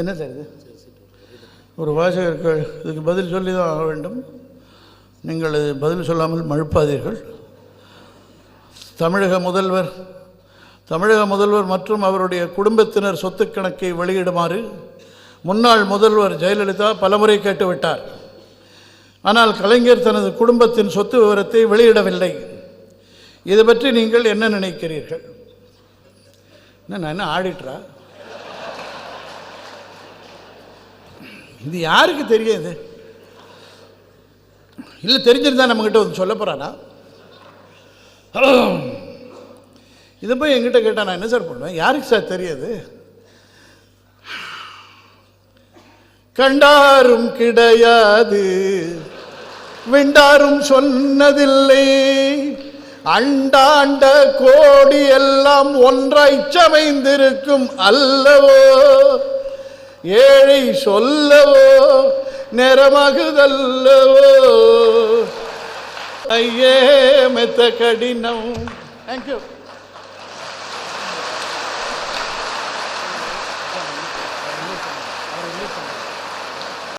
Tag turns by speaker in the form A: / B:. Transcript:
A: என்ன சார் இது? ஒரு வாசகருக்கு இதுக்கு பதில் சொல்லி தான் ஆக வேண்டும். நீங்கள் இது பதில் சொல்லாமல் மழுப்பாதீர்கள். தமிழக முதல்வர் தமிழக முதல்வர் மற்றும் அவருடைய குடும்பத்தினர் சொத்து கணக்கை வெளியிடுமாறு முன்னாள் முதல்வர் ஜெயலலிதா பலமுறை கேட்டுவிட்டார். ஆனால் கலைஞர் தனது குடும்பத்தின் சொத்து விவரத்தை வெளியிடவில்லை. இது பற்றி நீங்கள் என்ன நினைக்கிறீர்கள்? என்ன நான் என்ன ஆடிட்டரா? இது யாருக்கு தெரியாது இல்லை தெரிஞ்சிருந்தா நம்மக்கிட்ட வந்து சொல்ல போகிறானா இதை போய் என்கிட்ட கேட்டால் நான் என்ன சார் பண்ணுவேன்? யாருக்கு சார் தெரியாது? கண்டாரும் கிடையாது. விண்டாரும் சொன்னதில்லை. அண்டாண்ட கோடி எல்லாம் ஒன்றாய் சமைந்திருக்கும் அல்லவோ? ஏழை சொல்லவோ நிறமாகுதல்லவோ. ஐயே மெத்த கடினம். Thank you Thank you.